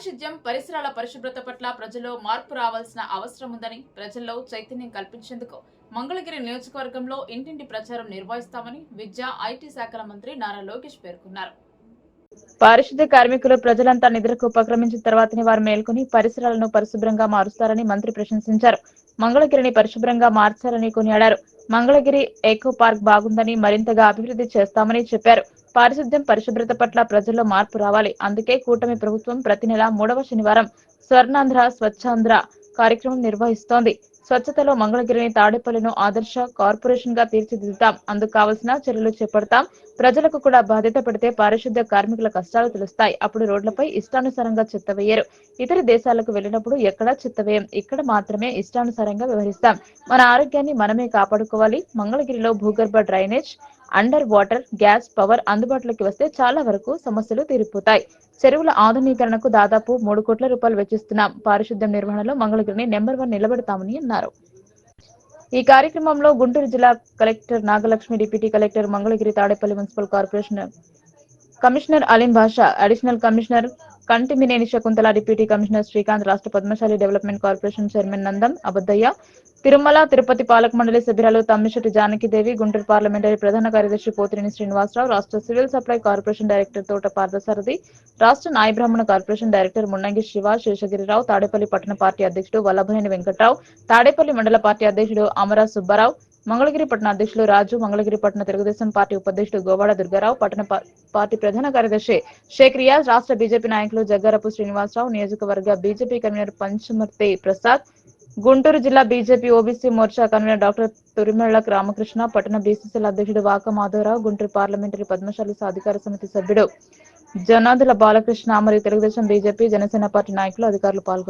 పరిసరాల పరిశుభ్రత పట్ల ప్రజల్లో మార్పు రావాల్సిన అవసరం ఉందని ప్రజల్లో చైతన్యం కల్పించేందుకు మంగళగిరి నియోజకవర్గంలో ఇంటింటి ప్రచారం నిర్వహిస్తామని విద్యా ఐటీ శాఖల మంత్రి నారా లోకేష్ పేర్కొన్నారు. పారిశుద్ధ్య కార్మికులు ప్రజలంతా నిద్రకు ఉపక్రమించిన తర్వాతనే వారు మేల్కొని పరిసరాలను పరిశుభ్రంగా మారుస్తారని మంత్రి ప్రశంసించారు. మంగళగిరిని పరిశుభ్రంగా మార్చాలని కొనియాడారు. మంగళగిరి ఎకో పార్క్ బాగుందని మరింతగా అభివృద్ధి చేస్తామని చెప్పారు. పారిశుద్ధ్యం పరిశుభ్రత పట్ల ప్రజల్లో మార్పు రావాలి. అందుకే కూటమి ప్రభుత్వం ప్రతి నెల మూడవ శనివారం స్వర్ణాంధ్ర స్వచ్ఛాంధ్ర కార్యక్రమం నిర్వహిస్తోంది. స్వచ్ఛతలో మంగళగిరిని తాడేపల్లిను ఆదర్శ కార్పొరేషన్గా తీర్చిదిద్దుతాం. అందుకు కావలసిన చర్యలు చేపడతాం. ప్రజలకు కూడా బాధ్యత పడితే పారిశుద్ధ్య కార్మికుల కష్టాలు తెలుస్తాయి. అప్పుడు రోడ్లపై ఇష్టానుసారంగా చెత్త వేయరు. ఇతర దేశాలకు వెళ్ళినప్పుడు ఎక్కడా చెత్త వేయం. ఇక్కడ మాత్రమే ఇష్టానుసారంగా వ్యవహరిస్తాం. మన ఆరోగ్యాన్ని మనమే కాపాడుకోవాలి. మంగళగిరిలో భూగర్భ drainage under water gas power అందుబాటులోకి వస్తే చాలా వరకు సమస్యలు తీరిపోతాయి. చెరువుల ఆధునీకరణకు దాదాపు మూడు కోట్ల రూపాయలు వెచ్చిస్తున్నాం. పారిశుద్ధ్యం నిర్వహణలో మంగళగిరిని నెంబర్ వన్ నిలబెడతామని అన్నారు. ఈ కార్యక్రమంలో గుంటూరు జిల్లా collector Nagalakshmi deputy collector Mangalagiri Tadepalli municipal corporation commissioner Aleem Basha additional commissioner Kantimineni Shakuntala deputy commissioner Srikanth రాష్ట్ర Padmasali development corporation chairman Nandam Abaddaiah Tirumala Tirupati పాలక మండలి సభ్యురాలు తమ్మిశెట్టి జానకిదేవి గుంటూరు పార్లమెంటరీ ప్రధాన కార్యదర్శి పోతినేని శ్రీనివాసరావు రాష్ట్ర సివిల్ సప్లై కార్పొరేషన్ డైరెక్టర్ తోట పార్థసారథి రాష్ట్ర Nayi Brahmana corporation director Munnangi Shiva Seshagirirao Tadepalli పట్టణ పార్టీ అధ్యక్షుడు వల్లభనేని వెంకట్రావు తాడేపల్లి మండల పార్టీ అధ్యక్షుడు అమరా సుబ్బారావు మంగళగిరి పట్టణ అధ్యక్షులు రాజు మంగళగిరి పట్టణ తెలుగుదేశం పార్టీ ఉపాధ్యక్షుడు గోవాడ దుర్గారావు పట్టణ పార్టీ ప్రధాన కార్యదర్శి షేక్ రియాజ్ రాష్ట్ర బీజేపీ నాయకులు జగ్గారపు శ్రీనివాసరావు నియోజకవర్గ బీజేపీ కన్వీనర్ పంచమర్తి ప్రసాద్ గుంటూరు జిల్లా BJP OBC Morcha convenor doctor Turimella Ramakrishna పట్టణ బీసీసీల అధ్యక్షుడు వాక మాధవరావు గుంటూరు పార్లమెంటరీ పద్మశాలి సాధికార సమితి సభ్యుడు జనాదుల బాలకృష్ణ మరియు తెలుగుదేశం బీజేపీ జనసేన పార్టీ నాయకులు అధికారులు పాల్గొన్నారు.